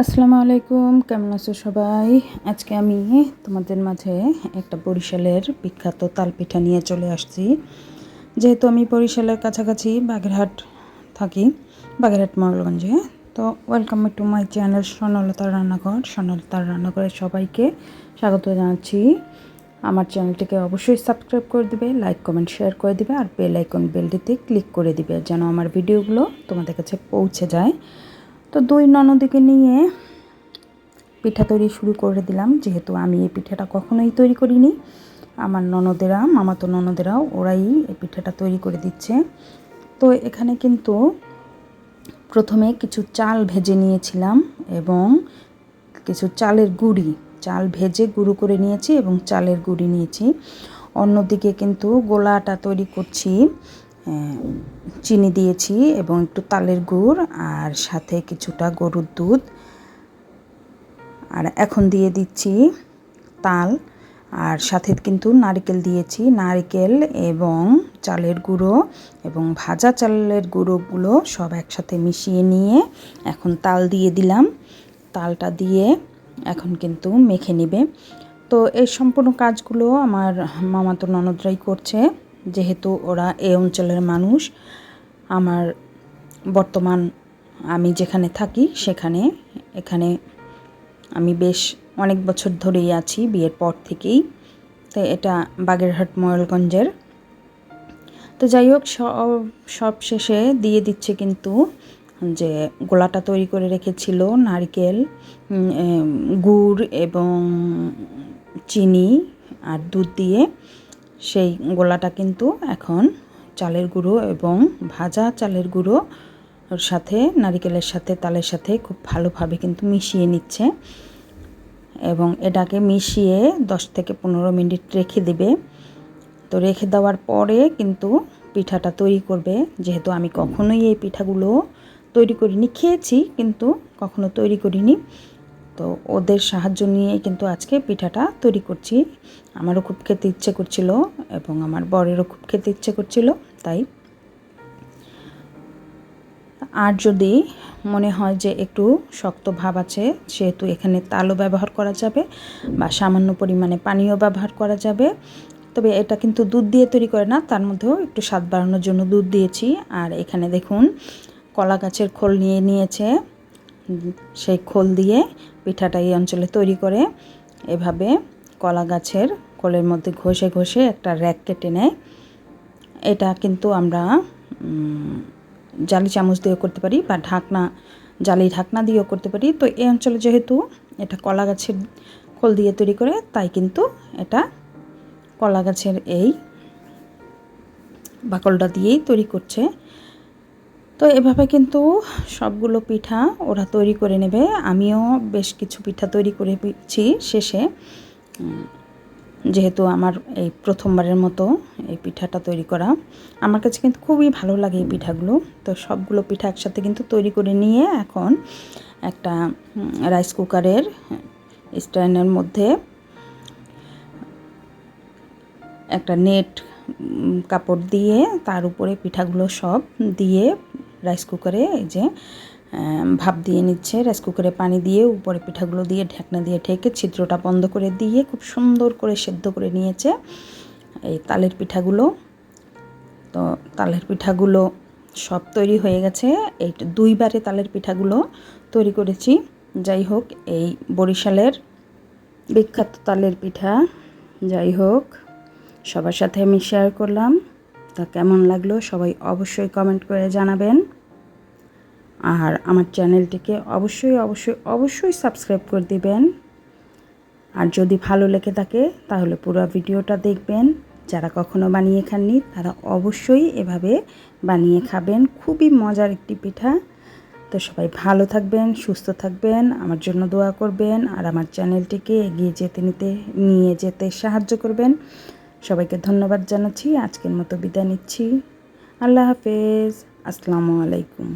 আসসালামু আলাইকুম, কেমন আছো সবাই? আজকে আমি তোমাদের মাঝে একটা বরিশালের বিখ্যাত তালপিঠা নিয়ে চলে আসছি। যেহেতু আমি বরিশালের কাছাকাছি বাগেরহাট থাকি, বাগেরহাট মঙ্গলগঞ্জে, তো ওয়েলকাম টু মাই চ্যানেল স্বর্ণলতার রান্নাঘর। স্বর্ণলতার রান্নাঘরের সবাইকে স্বাগত জানাচ্ছি। আমার চ্যানেলটিকে অবশ্যই সাবস্ক্রাইব করে দিবে লাইক কমেন্ট শেয়ার করে দিবে, আর বেল আইকন বেলটিতে ক্লিক করে দিবে, যেন আমার ভিডিওগুলো তোমাদের কাছে পৌঁছে যায়। তো দুই ননদিকে নিয়ে পিঠা তৈরি শুরু করে দিলাম। যেহেতু আমি এই পিঠাটা কখনোই তৈরি করিনি, আমার ননদেরা, মামাতো ননদেরাও ওরাই এই পিঠাটা তৈরি করে দিচ্ছে। তো এখানে কিন্তু প্রথমে কিছু চাল ভেজে নিয়েছিলাম এবং কিছু চালের গুঁড়ি, চাল ভেজে গুঁড়ো করে নিয়েছি এবং চালের গুঁড়ি নিয়েছি। অন্যদিকে কিন্তু গোলাটা তৈরি করছি চিনি দিয়েছি এবং একটু তালের গুড় আর সাথে কিছুটা গরুর দুধ। আর এখন দিয়ে দিচ্ছি তাল আর সাথে কিন্তু নারকেল দিয়েছি। নারকেল এবং চালের গুঁড়ো এবং ভাজা চালের গুঁড়োগুলো সব একসাথে মিশিয়ে নিয়ে এখন তাল দিয়ে দিলাম। তালটা দিয়ে এখন কিন্তু মেখে নিবে। তো এই সম্পূর্ণ কাজগুলো আমার মামাতো ননদরাই করছে। যেহেতু ওরা এই অঞ্চলের মানুষ, আমার বর্তমান আমি যেখানে থাকি সেখানে, এখানে আমি বেশ অনেক বছর ধরেই আছি বিয়ের পর থেকেই। তো এটা বাগেরহাট ময়লগঞ্জের তো যাই হোক, সব সব শেষে দিয়ে দিচ্ছে কিন্তু যে গোলাটা তৈরি করে রেখেছিল নারকেল গুড় এবং চিনি আর দুধ দিয়ে। সেই গোলাটা কিন্তু এখন চালের গুঁড়ো এবং ভাজা চালের গুঁড়ো সাথে, নারিকেলের সাথে, তালের সাথে খুব ভালোভাবে কিন্তু মিশিয়ে নিচ্ছে এবং এটাকে মিশিয়ে দশ থেকে পনেরো মিনিট রেখে দেবে। তো রেখে দেওয়ার পরে কিন্তু পিঠাটা তৈরি করবে। যেহেতু আমি কখনোই এই পিঠাগুলো তৈরি করিনি, খেয়েছি কিন্তু কখনো তৈরি করিনি। তো ওদের সাহায্য নিয়ে কিন্তু আজকে পিঠাটা তৈরি করছি। আমারও খুব খেতে ইচ্ছে করছিল এবং আমার বরেরও খুব খেতে ইচ্ছে করছিল, তাই। আর যদি মনে হয় যে একটু শক্ত ভাব আছে সেহেতু এখানে তালও ব্যবহার করা যাবে বা সামান্য পরিমাণে পানিও ব্যবহার করা যাবে, তবে এটা কিন্তু দুধ দিয়ে তৈরি করে না, তার মধ্যেও একটু স্বাদ বাড়ানোর জন্য দুধ দিয়েছি। আর এখানে দেখুন, কলা গাছের খোল নিয়ে নিয়েছে। সেই খোল দিয়ে পিঠাটা এই অঞ্চলে তৈরি করে এভাবে কলা গাছের খোলের মধ্যে ঘষে ঘষে একটা র্যাক কেটে নেয়। এটা কিন্তু আমরা জালি চামচ দিয়েও করতে পারি বা ঢাকনা, জালি ঢাকনা দিয়েও করতে পারি। তো এই অঞ্চলে যেহেতু এটা কলা গাছের খোল দিয়ে তৈরি করে, তাই কিন্তু এটা কলা গাছের এই বাকলটা দিয়েই তৈরি করছে। তো এভাবে কিন্তু সবগুলো পিঠা ওরা তৈরি করে নেবে। আমিও বেশ কিছু পিঠা তৈরি করেছি শেষে। যেহেতু আমার এই প্রথমবারের মতো এই পিঠাটা তৈরি করা। আমার কাছে কিন্তু খুবই ভালো লাগে এই পিঠাগুলো। তো সবগুলো পিঠা একসাথে কিন্তু তৈরি করে নিয়ে এখন একটা রাইস কুকারের স্ট্যান্ডের মধ্যে একটা নেট কাপড় দিয়ে তার উপরে পিঠাগুলো সব দিয়ে রাইস কুকারে এই যে ভাপ দিয়ে নিচ্ছে রাইস কুকারে পানি দিয়ে উপরে পিঠাগুলো দিয়ে ঢাকনা দিয়ে ঢেকে ছিদ্রটা বন্ধ করে দিয়ে খুব সুন্দর করে সেদ্ধ করে নিয়েছে এই তালের পিঠাগুলো। তো তালের পিঠাগুলো সব তৈরি হয়ে গেছে। এই দুইবারে তালের পিঠাগুলো তৈরি করেছি। যাই হোক, এই বরিশালের বিখ্যাত তালের পিঠা। যাই হোক, সবার সাথে আমি শেয়ার করলাম। তা কেমন লাগল সবাই অবশ্যই কমেন্ট করে জানাবেন। আর আমার চ্যানেলটিকে অবশ্যই অবশ্যই অবশ্যই সাবস্ক্রাইব করে দিবেন। আর যদি ভালো লেগে থাকে, তাহলে পুরো ভিডিওটা দেখবেন। যারা কখনো বানিয়ে খাননি, তারা অবশ্যই এভাবে বানিয়ে খাবেন। খুবই মজার একটি পিঠা। তো সবাই ভালো থাকবেন, সুস্থ থাকবেন, আমার জন্য দোয়া করবেন, আর আমার চ্যানেলটিকে এগিয়ে যেতে নিতে, নিয়ে যেতে সাহায্য করবেন। সবাইকে ধন্যবাদ জানাচ্ছি। আজকের মতো বিদায় নিচ্ছি। আল্লাহ হাফেজ। আসসালামু আলাইকুম।